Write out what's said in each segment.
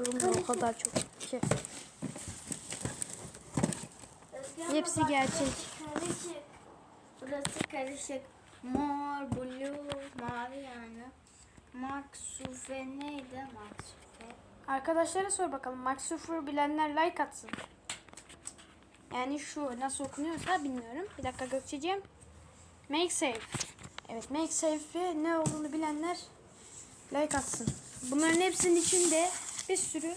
alındı o kadar çok ki. Hepsi gerçek. Karışık. Burası karışık. Mor, blue, mavi yani. Mark Sufe neydi? Mark Sufe. Arkadaşlara sor bakalım. Mark Zuckerberg bilenler like atsın. Yani şu nasıl okunuyorsa bilmiyorum. Bir dakika Gökçe'ciğim. Make safe. Evet make safe'i ne olduğunu bilenler like atsın. Bunların hepsinin içinde bir sürü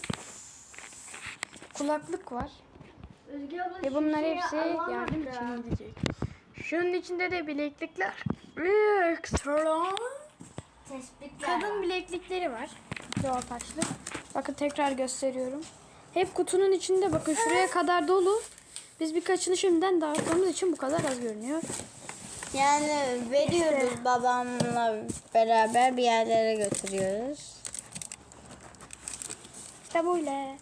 kulaklık var. Özge abla Ve bunlar hepsi alamadı. yardım için gidecek. Şunun içinde de bileklikler. Tespitler Kadın var. bileklikleri var. Doğal taşlı. Bakın tekrar gösteriyorum. Hep kutunun içinde bakın şuraya kadar dolu. Biz birkaçını şimdiden dağıttığımız için bu kadar az görünüyor. Yani veriyoruz babamla beraber bir yerlere götürüyoruz. İşte böyle.